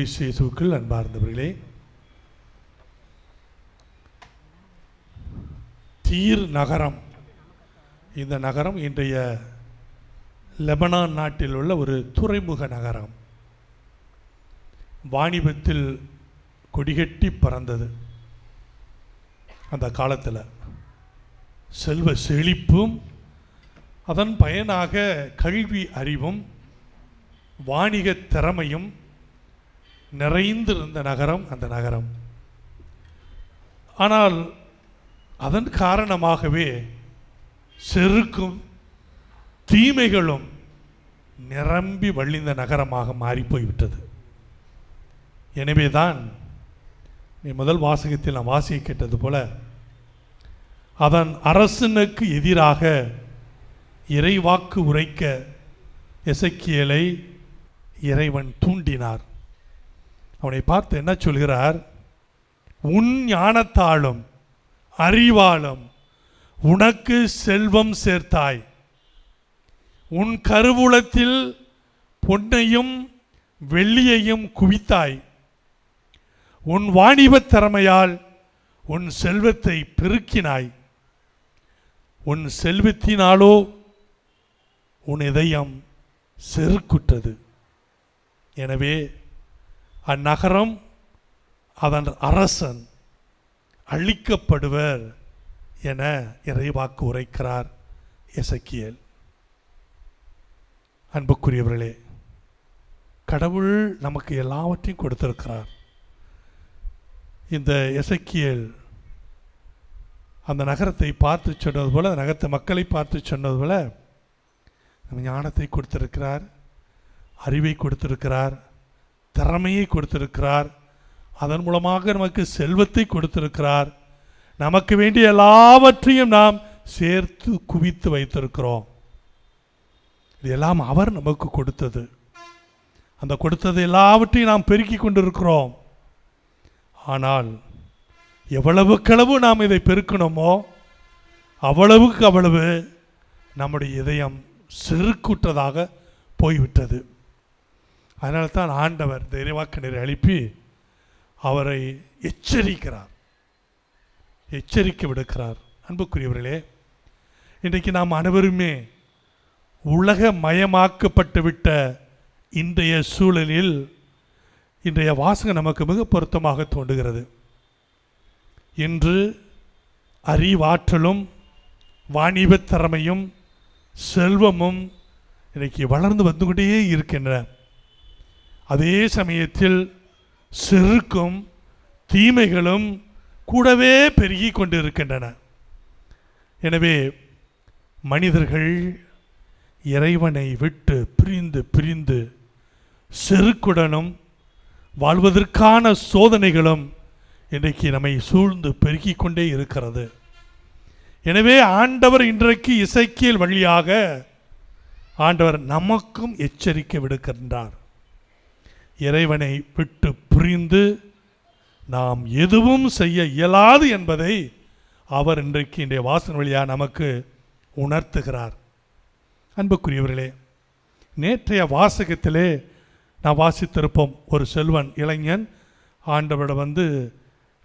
கிறிஸ்து அன்பார்ந்தவர்களே தீர் நகரம். இந்த நகரம் இன்றைய லெபனான் நாட்டில் உள்ள ஒரு துறைமுக நகரம். வாணிபத்தில் கொடிகட்டி பறந்தது. அந்த காலத்தில் செல்வ செழிப்பும் அதன் பயனாக கல்வி அறிவும் வாணிக திறமையும் நிறைந்திருந்த நகரம் அந்த நகரம். ஆனால் அதன் காரணமாகவே செருக்கும் தீமைகளும் நிரம்பி வழிந்த நகரமாக மாறிப்போய்விட்டது. எனவே தான் நீ முதல் வாசகத்தில் நான் வாசிக்க கேட்டது போல அதன் அரசனுக்கு எதிராக இறைவாக்கு உரைக்க எசக்கியலை இறைவன் தூண்டினார். அவனை பார்த்து என்ன சொல்கிறார்? உன் ஞானத்தாலும் அறிவாலும் உனக்கு செல்வம் சேர்த்தாய். உன் கருவூலத்தில் பொன்னையும் வெள்ளியையும் குவித்தாய். உன் வாணிபத் திறமையால் உன் செல்வத்தை பெருக்கினாய். உன் செல்வத்தினாலோ உன் இதயம் செருக்குற்றது. எனவே அந்நகரம் அதன் அரசன் அழிக்கப்படுவர் என இறைவாக்கு உரைக்கிறார் எசக்கியல். அன்புக்குரியவர்களே கடவுள் நமக்கு எல்லாவற்றையும் கொடுத்திருக்கிறார். இந்த எசக்கியல் அந்த நகரத்தை பார்த்து சொன்னது போல் அந்த நகரத்தை மக்களை பார்த்து சொன்னது போல நம்ம ஞானத்தை கொடுத்திருக்கிறார் அறிவை கொடுத்திருக்கிறார் திறமையை கொடுத்திருக்கிறார். அதன் மூலமாக நமக்கு செல்வத்தை கொடுத்திருக்கிறார். நமக்கு வேண்டிய எல்லாவற்றையும் நாம் சேர்த்து குவித்து வைத்திருக்கிறோம். இதெல்லாம் அவர் நமக்கு கொடுத்தது. அந்த கொடுத்தது எல்லாவற்றையும் நாம் பெருக்கி கொண்டிருக்கிறோம். ஆனால் எவ்வளவுக்களவு நாம் இதை பெருக்கணுமோ அவ்வளவுக்கு அவ்வளவு நம்முடைய இதயம் செருக்குற்றதாக போய்விட்டது. அதனால தான் ஆண்டவர் இந்த இறைவாக்கினரை எழுப்பி அவரை எச்சரிக்கிறார். எச்சரிக்கை விடுக்கிறார். அன்புக்குரியவர்களே இன்றைக்கு நாம் அனைவருமே உலக மயமாக்கப்பட்டு விட்ட இன்றைய சூழலில் இன்றைய வாசகம் நமக்கு மிக பொருத்தமாக தோன்றுகிறது. இன்று அறிவாற்றலும் வாணிபத் திறமையும் செல்வமும் இன்றைக்கு வளர்ந்து வந்து கொண்டே இருக்கின்றன. அதே சமயத்தில் செருக்கும் தீமைகளும் கூடவே பெருகி கொண்டு இருக்கின்றன எனவே மனிதர்கள் இறைவனை விட்டு பிரிந்து பிரிந்து செருக்குடனும் வாழ்வதற்கான சோதனைகளும் இன்றைக்கு நம்மை சூழ்ந்து பெருகி கொண்டே இருக்கிறது. எனவே ஆண்டவர் இன்றைக்கு இசைக்கியல் வழியாக ஆண்டவர் நமக்கும் எச்சரிக்கை விடுக்கின்றார். இறைவனை விட்டு பிரிந்து நாம் எதுவும் செய்ய இயலாது என்பதை அவர் இன்றைக்கு இன்றைய வாசன் வழியாக நமக்கு உணர்த்துகிறார். அன்புக்குரியவர்களே நேற்றைய வாசகத்திலே நான் வாசித்திருப்போம் ஒரு செல்வன் இளைஞன். ஆண்டவரிடம் வந்து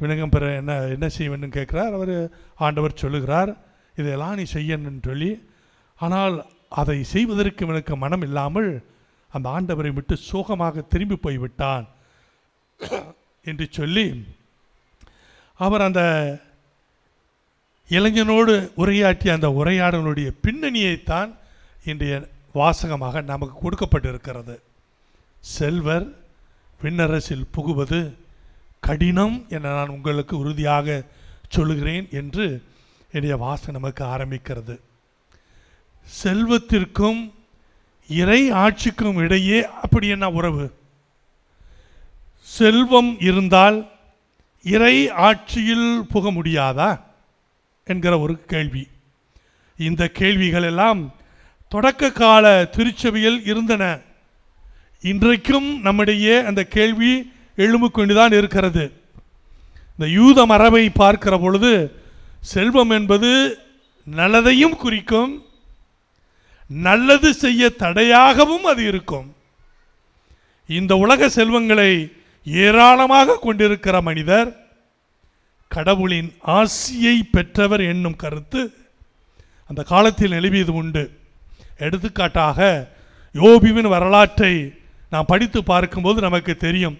வினகம் பெற என்ன என்ன செய்ய வேண்டும் கேட்குறார். அவர் ஆண்டவர் சொல்லுகிறார் இதெல்லாம் நீ செய்யணும்னு சொல்லி ஆனால் அதை செய்வதற்கு எனக்கு மனம் இல்லாமல் அந்த ஆண்டவரை விட்டு சோகமாக திரும்பி போய்விட்டான் என்று சொல்லி அவர் அந்த இளைஞனோடு உரையாற்றிய அந்த உரையாடலுடைய பின்னணியைத்தான் இன்றைய வாசகமாக நமக்கு கொடுக்கப்பட்டிருக்கிறது. செல்வர் விண்ணரசில் புகுவது கடினம் என நான் உங்களுக்கு உறுதியாக சொல்லுகிறேன் என்று என்னுடைய வாசகம் நமக்கு ஆரம்பிக்கிறது. செல்வத்திற்கும் இறை ஆட்சிக்கும் இடையே அப்படி என்ன உறவு? செல்வம் இருந்தால் இறை ஆட்சியில் புக முடியாதா? என்கிற ஒரு கேள்வி. இந்த கேள்விகள் எல்லாம் தொடக்க கால திருச்சபையில் இருந்தன. இன்றைக்கும் நம்மிடையே அந்த கேள்வி எழும்பு கொண்டுதான் இருக்கிறது. இந்த யூத மரபை பார்க்கிற பொழுது செல்வம் என்பது நல்லதையும் குறிக்கும் நல்லது செய்ய தடையாகவும் அது இருக்கும். இந்த உலக செல்வங்களை ஏராளமாக கொண்டிருக்கிற மனிதர் கடவுளின் ஆசியை பெற்றவர் என்னும் கருத்து அந்த காலத்தில் நிலவியது உண்டு. எடுத்துக்காட்டாக யோபுவின் வரலாற்றை நாம் படித்து பார்க்கும்போது நமக்கு தெரியும்.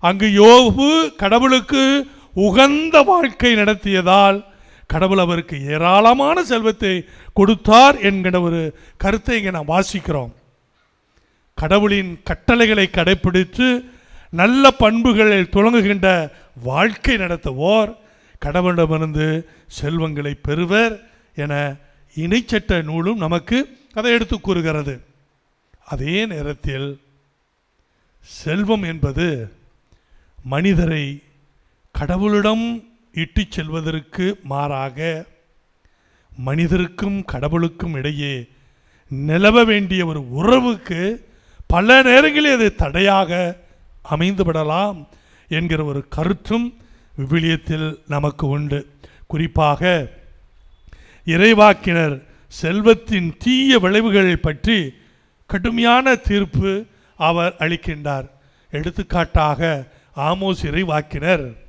அங்கு யோபு கடவுளுக்கு உகந்த வாழ்க்கை நடத்தியதால் கடவுள் அவருக்கு ஏராளமான செல்வத்தை கொடுத்தார் என்கிற ஒரு கருத்தை இங்கே நாம் வாசிக்கிறோம். கடவுளின் கட்டளைகளை கடைப்பிடித்து நல்ல பண்புகளில் துவங்குகின்ற வாழ்க்கை நடத்துவோர் கடவுளிடமிருந்து செல்வங்களை பெறுவர் என இணைச்சட்ட நூலும் நமக்கு அதை எடுத்து கூறுகிறது. அதே நேரத்தில் செல்வம் என்பது மனிதரை கடவுளிடம் இட்டு செல்வதற்கு மாறாக மனிதருக்கும் கடவுளுக்கும் இடையே நிலவ வேண்டிய ஒரு உறவுக்கு பல நேரங்களில் அது தடையாக அமைந்துவிடலாம் என்கிற ஒரு கருத்தும் விவிலியத்தில் நமக்கு உண்டு. குறிப்பாக இறைவாக்கினர் செல்வத்தின் தீய விளைவுகளை பற்றி கடுமையான தீர்ப்பு அவர் அளிக்கின்றார். எடுத்துக்காட்டாக ஆமோஸ் இறைவாக்கினர்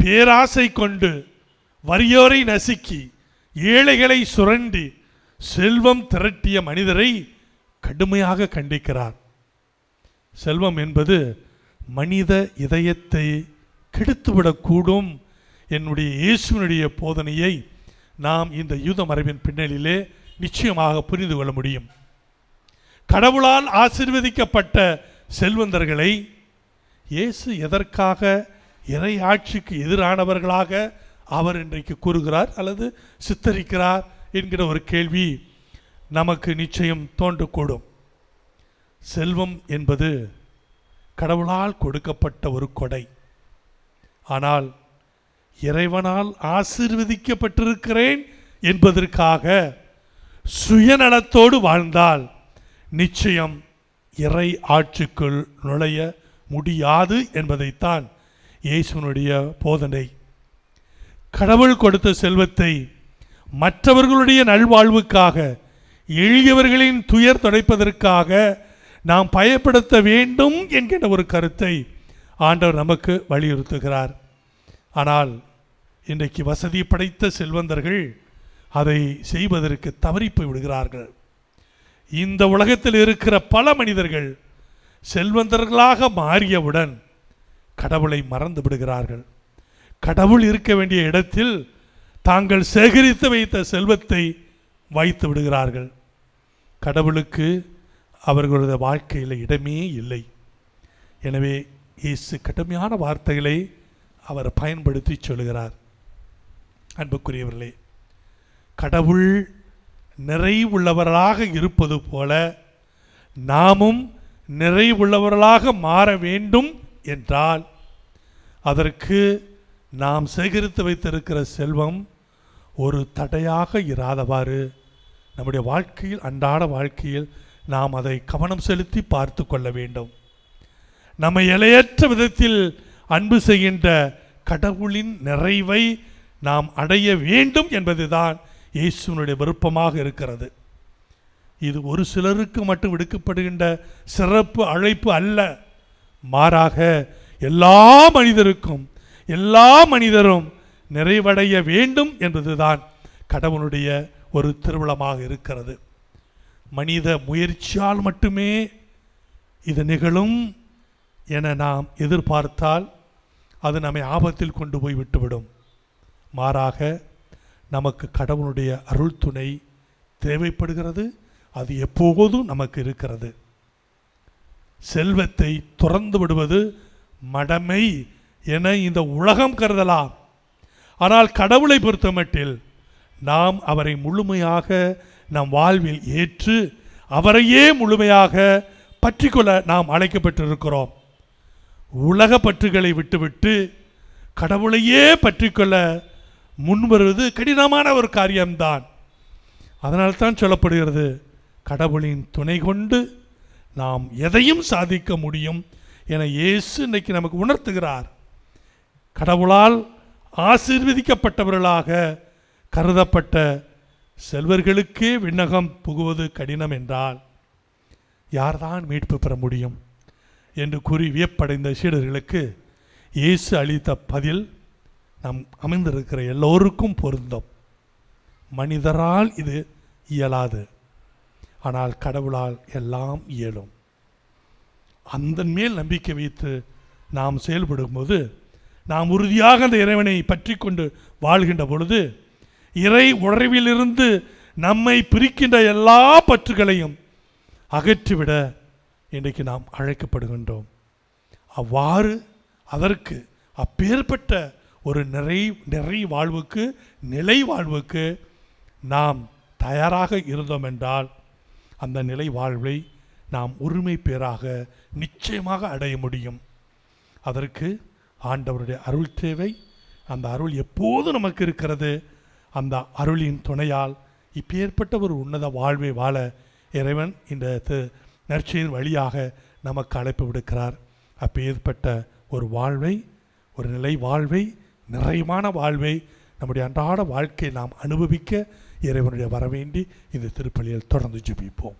பேராசை கொண்டு வறியோரை நசுக்கி ஏழைகளை சுரண்டி செல்வம் திரட்டிய மனிதரை கடுமையாக கண்டிக்கிறார். செல்வம் என்பது மனித இதயத்தை கெடுத்துவிடக்கூடும் என்னுடைய இயேசுவினுடைய போதனையை நாம் இந்த யூத மரபின் பின்னணியிலே நிச்சயமாக புரிந்து கொள்ள முடியும். கடவுளால் ஆசிர்வதிக்கப்பட்ட செல்வந்தர்களை இயேசு எதற்காக இறை ஆட்சிக்கு எதிரானவர்களாக அவர் இன்றைக்கு கூறுகிறார் அல்லது சித்தரிக்கிறார் என்கிற ஒரு கேள்வி நமக்கு நிச்சயம் தோன்றக்கூடும் செல்வம் என்பது கடவுளால் கொடுக்கப்பட்ட ஒரு கொடை. ஆனால் இறைவனால் ஆசீர்வதிக்கப்பட்டிருக்கிறேன் என்பதற்காக சுயநலத்தோடு வாழ்ந்தால் நிச்சயம் இறை ஆட்சிக்குள் நுழைய முடியாது என்பதைத்தான் இயேசுனுடைய போதனை. கடவுள் கொடுத்த செல்வத்தை மற்றவர்களுடைய நல்வாழ்வுக்காக எளியவர்களின் துயர் துடைப்பதற்காக நாம் பயப்படுத்த வேண்டும் என்கின்ற ஒரு கருத்தை ஆண்டவர் நமக்கு வலியுறுத்துகிறார். ஆனால் இன்றைக்கு வசதி படைத்த செல்வந்தர்கள் அதை செய்வதற்கு தவறிப்பு விடுகிறார்கள். இந்த உலகத்தில் இருக்கிற பல மனிதர்கள் செல்வந்தர்களாக மாறியவுடன் கடவுளை மறந்து விடுகிறார்கள். கடவுள் இருக்க வேண்டிய இடத்தில் தாங்கள் சேகரித்து வைத்த செல்வத்தை வைத்து விடுகிறார்கள். கடவுளுக்கு அவர்களது வாழ்க்கையில் இடமே இல்லை. எனவே இயேசு கடுமையான வார்த்தைகளை அவர் பயன்படுத்தி சொல்கிறார் அன்புக்குரியவர்களே கடவுள் நிறைவுள்ளவராக இருப்பது போல நாமும் நிறைவுள்ளவர்களாக மாற வேண்டும் என்றால் அதற்கு நாம் சேகரித்து வைத்திருக்கிற செல்வம் ஒரு தடையாக இராதவாறு நம்முடைய வாழ்க்கையில் அன்றாட வாழ்க்கையில் நாம் அதை கவனம் செலுத்தி பார்த்து கொள்ள வேண்டும். நம்மை எல்லையற்ற விதத்தில் அன்பு செய்கின்ற கடவுளின் நிறைவை நாம் அடைய வேண்டும் என்பதுதான் இயேசுனுடைய விருப்பமாக இருக்கிறது. இது ஒரு சிலருக்கு மட்டும் விடுக்கப்படுகின்ற சிறப்பு அழைப்பு அல்ல. மாறாக எல்லா மனிதருக்கும் எல்லா மனிதரும் நிறைவடைய வேண்டும் என்பதுதான் கடவுளுடைய ஒரு திருவிழமாக இருக்கிறது. மனித முயற்சியால் மட்டுமே இது நிகழும் என நாம் எதிர்பார்த்தால் அது நம்மை ஆபத்தில் கொண்டு போய் விட்டுவிடும். மாறாக நமக்கு கடவுளுடைய அருள் துணை தேவைப்படுகிறது. அது எப்போதும் நமக்கு இருக்கிறது. செல்வத்தை துறந்து விடுவது மடமை என இந்த உலகம் கருதலாம். ஆனால் கடவுளை பொறுத்தமட்டில் நாம் அவரை முழுமையாக நம் வாழ்வில் ஏற்று அவரையே முழுமையாக பற்றிக்கொள்ள நாம் அழைக்கப்பட்டிருக்கிறோம். உலக பற்றுகளை விட்டுவிட்டு கடவுளையே பற்றிக்கொள்ள முன்வருவது கடினமான ஒரு காரியம்தான். அதனால்தான் சொல்லப்படுகிறது கடவுளின் துணை கொண்டு நாம் எதையும் சாதிக்க முடியும் என இயேசு இன்னைக்கு நமக்கு உணர்த்துகிறார். கடவுளால் ஆசீர்வதிக்கப்பட்டவர்களாக கருதப்பட்ட செல்வர்களுக்கே விண்ணகம் புகுவது கடினம் என்றால் யார்தான் மீட்பு பெற முடியும் என்று கூறி வியப்படைந்த சீடர்களுக்கு இயேசு அளித்த பதில் நம் அமைந்திருக்கிற எல்லோருக்கும் பொருந்தும். மனிதரால் இது இயலாது. ஆனால் கடவுளால் எல்லாம் இயலும். அந்த மேல் நம்பிக்கை வைத்து நாம் செயல்படும்போது நாம் உறுதியாக அந்த இறைவனை பற்றி கொண்டு வாழ்கின்ற பொழுது இறை உறவிலிருந்து நம்மை பிரிக்கின்ற எல்லா பற்றுகளையும் அகற்றிவிட இன்றைக்கு நாம் அழைக்கப்படுகின்றோம். அவ்வாறு அதற்கு அப்பேற்பட்ட ஒரு நிறை நிறை வாழ்வுக்கு நிலை வாழ்வுக்கு நாம் தயாராக இருந்தோம் என்றால் அந்த நிலை வாழ்வை நாம் உரிமை பேராக நிச்சயமாக அடைய முடியும். அதற்கு ஆண்டவருடைய அருள் தேவை. அந்த அருள் எப்போது நமக்கு இருக்கிறது? அந்த அருளின் துணையால் இப்பேற்பட்ட ஒரு உன்னத வாழ்வை வாழ இறைவன் இந்த தி- வழியாக நமக்கு அழைப்பு விடுக்கிறார். அப்பேற்பட்ட ஒரு வாழ்வை ஒரு நிலை வாழ்வை நிறைவான வாழ்வை நம்முடைய அன்றாட வாழ்க்கையை நாம் அனுபவிக்க இறைவனுடைய வரவேண்டி இந்த திருப்பலியில் தொடர்ந்து ஜெபிப்போம்.